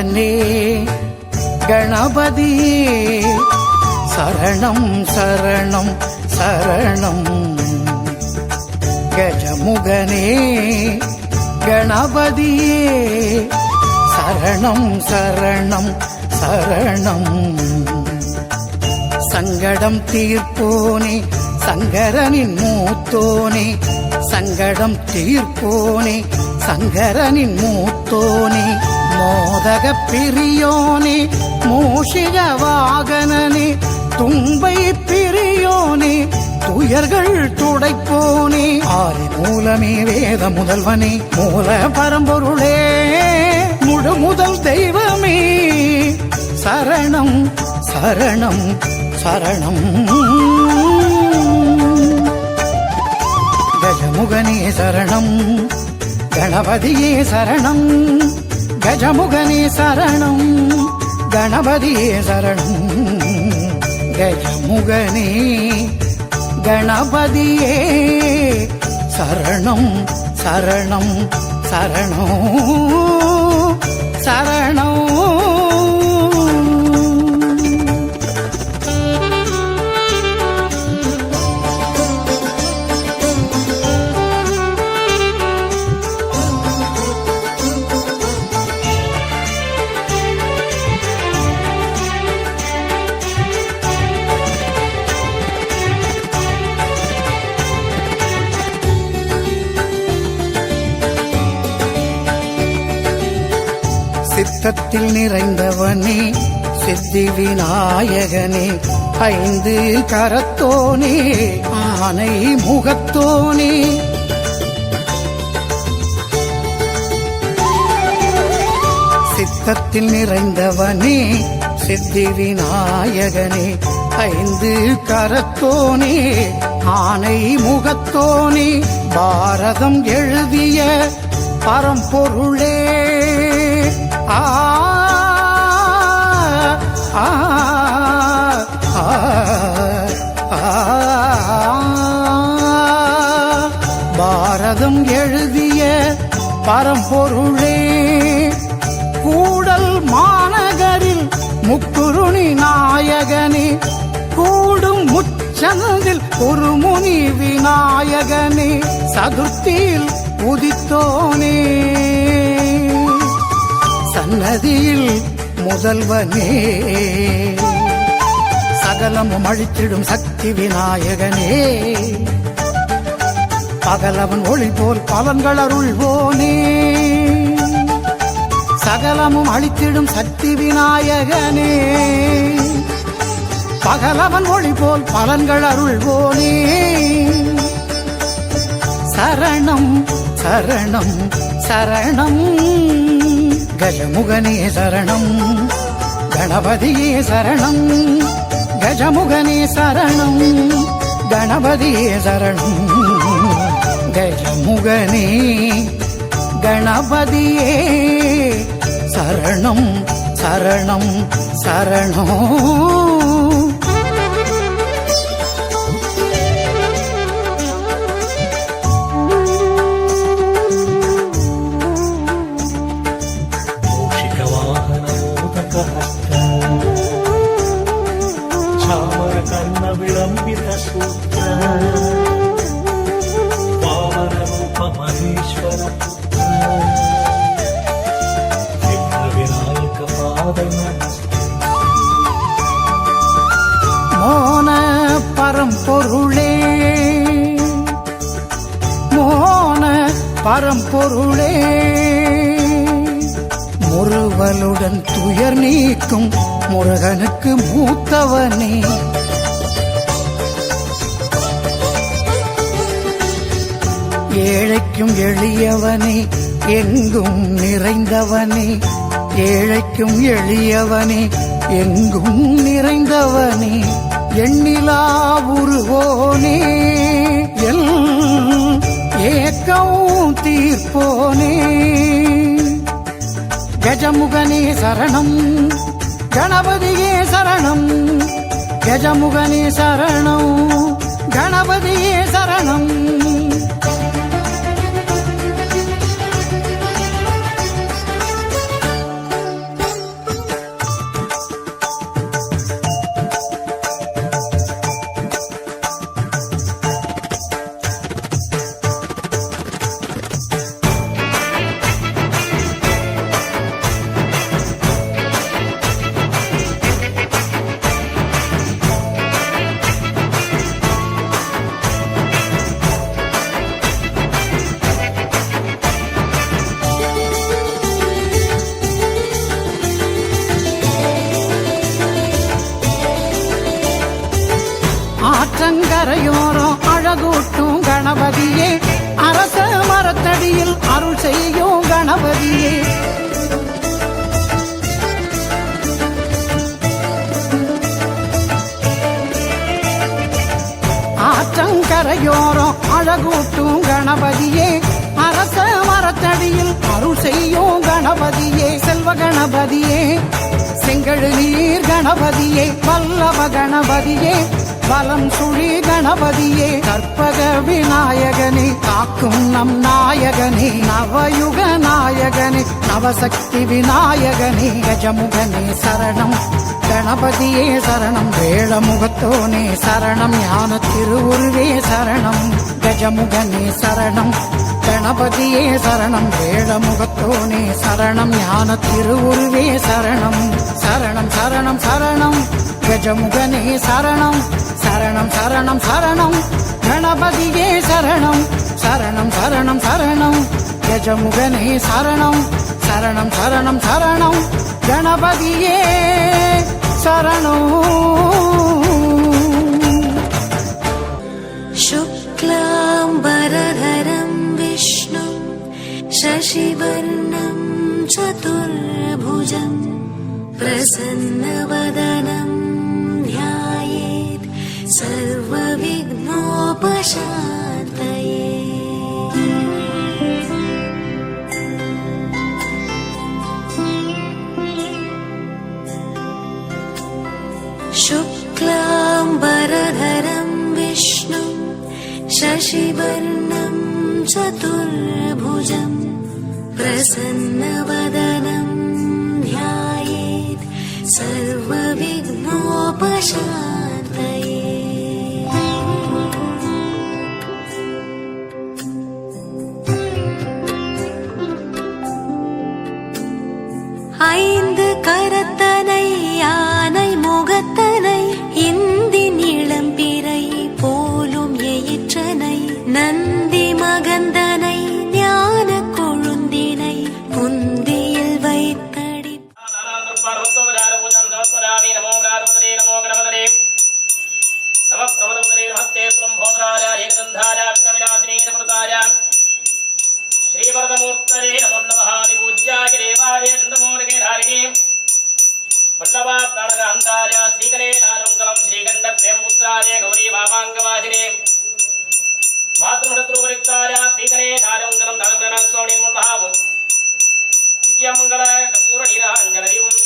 சரணே கணபதி சரணம் சரணம் சரணம். கஜமுகனே கணபதியே சரணம் சரணம் சரணம். சங்கடம் தீர்ப்போனே சங்கரனின் மூத்தோனே சங்கடம் தீர்ப்போனே சங்கரனின் மூத்தோனே. மோதக பிரியோனே மூஷிக வாகனனே தும்பை பிரியோனே துயர்கள் துடைப்போனே. ஆறு மூலமே வேத முதல்வனே மூல பரம்பொருளே முழு முதல் தெய்வமே. சரணம் சரணம் சரணம். கஜமுகனே சரணம் கணபதியே சரணம். கஜமுகனே சரணம் கணபதியே சரணம். கஜமுகனே கணபதியே சரணம் சரணம் சரணம் சரணம் சித்தத்தில் நிறைந்தவனே சித்தி விநாயகனே ஐந்து கரத்தோனே ஆனை முகத்தோனே. சித்தத்தில் நிறைந்தவனே சித்தி விநாயகனே ஐந்து கரத்தோனே ஆனை முகத்தோனே. பாரதம் எழுதிய பரம்பொருளே பாரதம் எழுதிய பரம்பொருளே கூடல் மாநகரில் முக்குருணி நாயகனே கூடும் முச்சந்தில் ஒரு முனி விநாயகனே சதுர்த்தியில் உதித்தோனே சன்னதியில் முதல்வனே. சகலமும் அழித்திடும் சக்தி விநாயகனே. பகலவன் ஒளி போல் பலன்கள் அருள்வோனே. சகலமும் அழித்திடும் சக்தி விநாயகனே. பகலவன் ஒளி போல் பலன்கள் அருள்வோனே. சரணம் சரணம் சரணம். கஜமுகனே சரணம். கணபதியே சரணம். கஜமுகனே சரணம். கணபதியே சரணம். கஜமுகனே கணபதியே சரணம் சரணம் சரணோ పుత్ర వామన రూప మహేశ్వర పుత్ర విఘ్న వినాయక పాదన మోన పరంపొరుళే மோன பரம்பொருளே முருவலுடன் துயர் நீக்கும் முருகனுக்கு மூத்தவனே ஏழைக்கும் எளியவனே எங்கும் நிறைந்தவனே. ஏழைக்கும் எளியவனே எங்கும் நிறைந்தவனே. எண்ணிலா உருவோனே எல் ஏக்கம் தீர்ப்போனே. கஜமுகனே சரணம் கணபதியே சரணம். கஜமுகனே சரணம் கணபதியே சரணம். செய்யும் கணபதியே. ஆற்றங்கரையோரம் அழகூட்டும் கணபதியே. அரச மரத்தடியில் அருள் செய்யும் கணபதியே. செல்வ கணபதியே. செங்கழு நீர் கணபதியே. பல்லவ கணபதியே. பலம் சுழி கணபதியே கற்பக விநாயகனே காக்கும் நம் நாயகனே நவயுக நாயகனே நவசக்தி விநாயகனே கஜமுகனே சரணம். கணபதியே சரணம் வேளமுகத்தோனே சரணம் ஞான திருவுருவே சரணம் கஜமுகனே சரணம். கணபதியே சரணம் வேளமுகத்தோனே சரணம் ஞான திருவுருவே சரணம். சரணம் சரணம் சரணம் கஜமுகனே சரணம். சரணம் சரணம் சரணம் கணபதியே சரணம். சரணம் சரணம் சரணம் கஜமுகனே சரணம். சரணம் சரணம் சரணம் கணபதியே சரணம். शशिवर्णं चतुर्भुजं प्रसन्नवदनं ध्यायेत् सर्वविघ्नोपशान्तये। शुक्लाम्बरधरं विष्णुं शशिवर्णं चतुर्भुजं प्रसन्नवदनं ध्यायेत् सर्वविघ्नोपशान्तये பாண்டவா பிரணக அந்தாரியா ஸ்ரீகரே நாருங்கலம் ஸ்ரீகண்ட பிரேமபுத்திராய கௌரி வாமாங்கவாசினே மாதృహத்ரூபரிக்தாய ஸ்ரீகரே நாருங்கலம் தனபிரண சுவாமி முன்மகாவும் திவ்யமங்கள கற்பூர நீராஞ்சன தீபம்